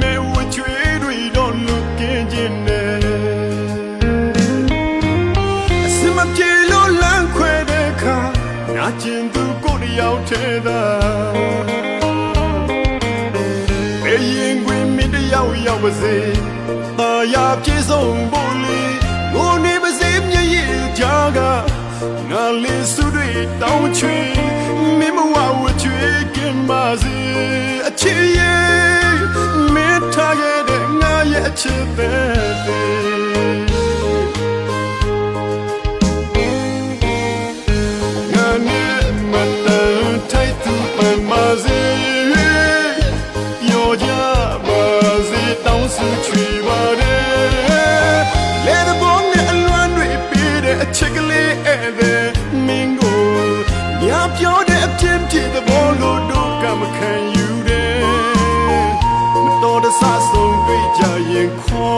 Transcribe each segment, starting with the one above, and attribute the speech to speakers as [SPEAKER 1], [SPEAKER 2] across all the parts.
[SPEAKER 1] မဲ့ဝချွေတွေတော့လွတ်ကင်းခြင်းနဲ့အစမပြေလို့လမ်းခွဲတဲ့အခါနာကျင်သူကိုတယောက်သေးတာအရင်ကွင်းမင်းတယောက်ရောက်ပါစေตายาပြေဆုံးဖို့လေငိုနေပါစေမျက်ရည်ကြားကငါလေးစုတွေတောင်းချွေမင်းမဝဝချွေကင်းပါစေအချစ်ရဲ့ ငါရဲ့အချစ်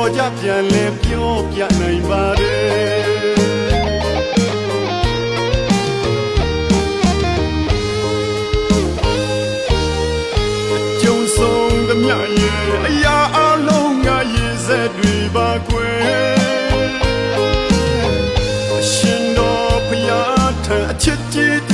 [SPEAKER 1] ခေါ်ကြပြန်လဲပြောပြနိုင်ပါတယ်ကြုံဆုံးသမျှရဲ့အရာအလုံးငါရေးစက်တွေပါကွယ်အရှင်တော်ဖျားထံအချစ်ကြီးသူ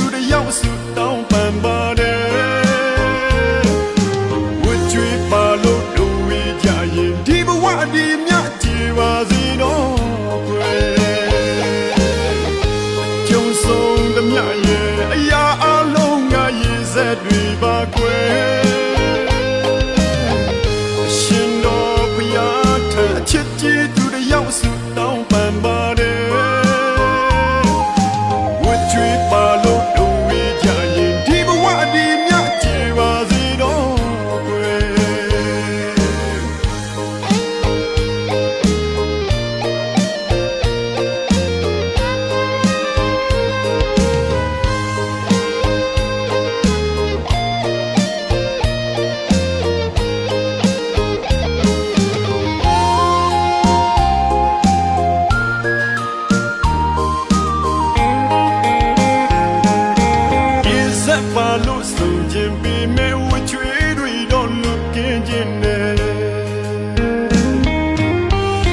[SPEAKER 1] ဒီစက်ပါလို့ဆိုခြင်းပြီးမဲ့ဝချွေးတွေတော့လွတ်ကင်းခြင်းနဲ့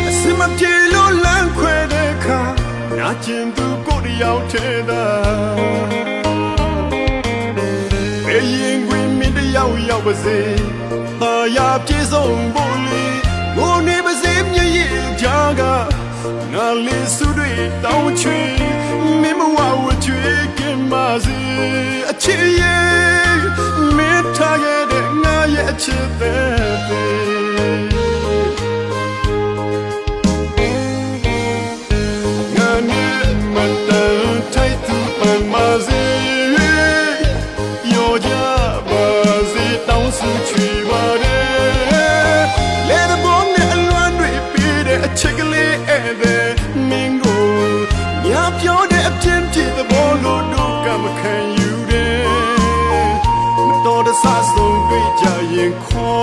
[SPEAKER 1] အစမပြေလို့လမ်းခွဲတဲ့အခါနာကျင်သူကိုတယောက်ထဲသာဘေးရင်ခွင်မင်းတယောက်ရောက်ပါစေတာယာပြေဆုံးဖို့လေငိုနေပါစေမျက်ရည်ကြားကငါလေးစုတွေတောင်းချွေမင်းမဝဝချွေကင် ပါစေအချစ်ရဲ့မင်းထားခဲ့တဲ့ငါရဲ့အချစ်တဲ့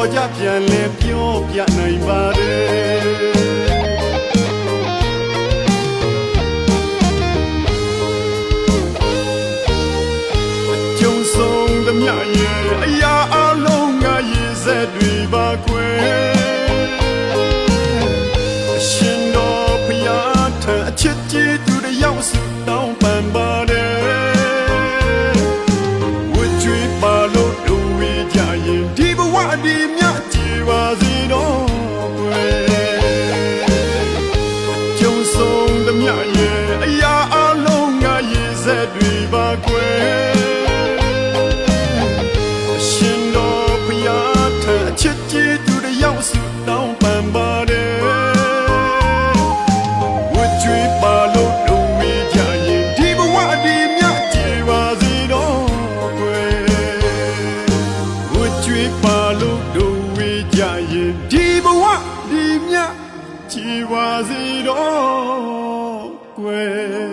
[SPEAKER 1] ခေါ်ကြပြန်လဲပြောပြနိုင်ပါတယ်ကြုံဆုံးသမျှရဲ့အရာအလုံးငါရေးစက်တွေပါကွယ်အရှင်တော်ဖျားထံအချစ်ကြီး ပါကွယ်အရှင်တော်ဘုရားထံအချစ်ကြီးသူတယောက်စုတောင်းပန်ပါတယ်ဝတ်ကြွေးပါလို့လုံးဝေးကြရင်ဒီဘဝဒီမြတ်ကြည်ပါစေတော့ကွယ်ဝတ်ကြွေးပါလို့လုံးဝေးကြရင်ဒီဘဝဒီမြတ်ကြည်ပါစေတော့ကွယ်